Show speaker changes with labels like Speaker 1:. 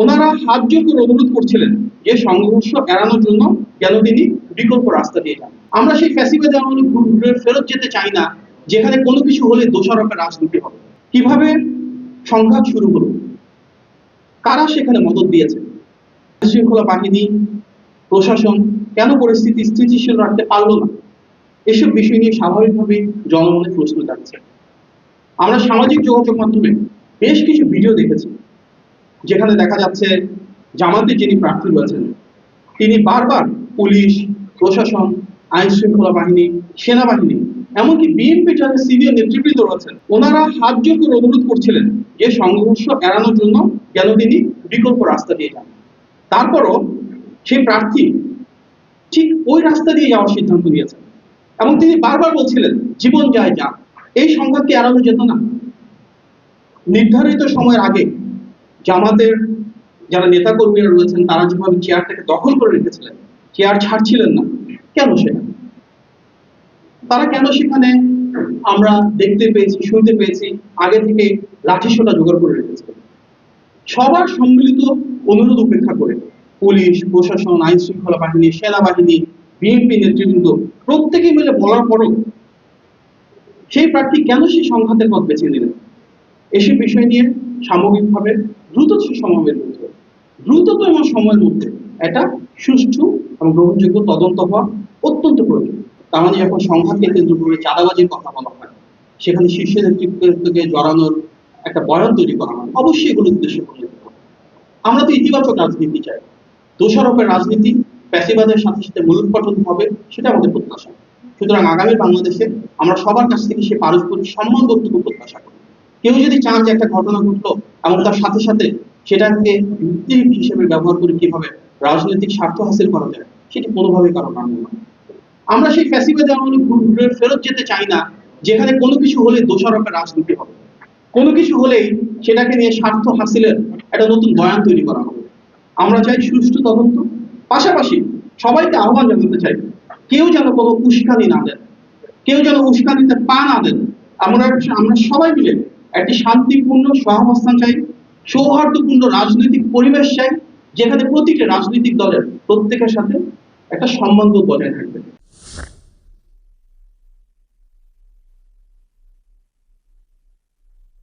Speaker 1: ওনারা হাত জোর করে অনুরোধ করছিলেন যে সংঘর্ষ এড়ানোর জন্য যেন তিনি বিকল্প রাস্তা দিয়ে যান। আমরা সেই ফ্যাসিবাদে আমলে ফেরত যেতে চাই না, যেখানে কোনো কিছু হলে দোষারোপের রাজনীতি হবে। কীভাবে সংঘাত শুরু হলো? কারা সেখানে মদত দিয়েছে? শৃঙ্খলা বাহিনী, প্রশাসন কেন পরিস্থিতি স্থিতিশীল রাখতে পারল না? এসব বিষয় নিয়ে স্বাভাবিকভাবে জনমনে প্রশ্ন জাগছে। আমরা সামাজিক যোগাযোগ মাধ্যমে বেশ কিছু ভিডিও দেখেছি। যেখানে দেখা যাচ্ছে জামাতের যিনি প্রার্থী রয়েছেন, তিনি বারবার পুলিশ, প্রশাসন আইন শৃঙ্খলা বাহিনী, সেনাবাহিনী, এমনকি বিএনপি যাদের সিনিয়র নেতৃবৃন্দ রয়েছেন, ওনারা হাত জোর করে অনুরোধ করছিলেন যে সংঘর্ষ এড়ানোর জন্য যেন তিনি বিকল্প রাস্তা দিয়ে যান। তারপরও সেই প্রার্থী ঠিক ওই রাস্তা দিয়ে যাওয়ার সিদ্ধান্ত নিয়েছেন এবং তিনি বারবার বলছিলেন, জীবন যায় যা এই সংঘাতকে এড়ানো যেত না। নির্ধারিত সময়ের আগে জামাতের যারা নেতা কর্মীরা রয়েছেন, তারা যেভাবে চেয়ারটাকে দখল করে রেখেছিলেন চেয়ার ছাড়ছিলেন না, কেন সেখানে? তারা কেন সেখানে? আমরা দেখতে পেয়েছি, শুনতে পেয়েছি, আগে থেকে লাঠিসোটা জোগাড় করে রেখেছিলেন সবার সম্মিলিত অনুরোধ উপেক্ষা করে পুলিশ, প্রশাসন, আইন শৃঙ্খলা বাহিনী, সেনাবাহিনী, বিএনপি নেতৃবৃন্দ, প্রত্যেকে মিলে বলার পরও সেই প্রার্থী কেন সেই সংঘাতের পথ বেছে নিলেন? এসব বিষয় নিয়ে সামগ্রিকভাবে দ্রুত সমাবেশ হচ্ছে দ্রুততম সময়ের মধ্যে এটা সুষ্ঠু এবং গ্রহণযোগ্য তদন্ত হওয়া অত্যন্ত প্রয়োজন। তার মানে যখন সংঘাতকে কেন্দ্র করে চাঁদাবাজির কথা বলা হয়। সেখানে শীর্ষ নেতৃত্বকে জড়ানোর একটা বয়ান তৈরি করা হয়। অবশ্যই এগুলো উদ্দেশ্য করে আমরা তো ইতিবাচক রাজনীতি চাই। দোষারোপের রাজনীতি প্যাসিবাদের সাথে সাথে মূলোৎপাটন হবে, সেটা আমাদের প্রত্যাশা। সুতরাং আগামী বাংলাদেশে আমরা সবার কাছ থেকে সে পারস্পরিক সম্মানবোধটুকু প্রত্যাশা করি। কেউ যদি চান যে একটা ঘটনা ঘটলো এবং তার সাথে সাথে সেটাকে ভিত্তি হিসেবে ব্যবহার করে কীভাবে রাজনৈতিক স্বার্থ হাসিল করা যায়, সেটি কোনোভাবেই কারণ মানব না আমরা সেই ফ্যাসিবাদে আমলে ঘুরে ফেরত যেতে চাই না, যেখানে কোনো কিছু হলে দোষারোপের রাজনীতি হবে। কোনো কিছু হলেই সেটাকে নিয়ে স্বার্থ হাসিলের একটা নতুন বয়ান তৈরি করা হবে। আমরা চাই সুষ্ঠু তদন্ত। পাশাপাশি সবাইকে আহ্বান জানাতে চাই, কেউ যেন কোনো উস্কানি না দেন, কেউ যেন উস্কানিতে পা না দেন। আমরা আমরা সবাই মিলে একটি শান্তিপূর্ণ সহাবস্থান চাই, সৌহার্দ্যপূর্ণ রাজনৈতিক পরিবেশ চাই, যেখানে প্রতিটি রাজনৈতিক দলের প্রত্যেকের সাথে একটা সম্বন্ধ বজায় থাকবে।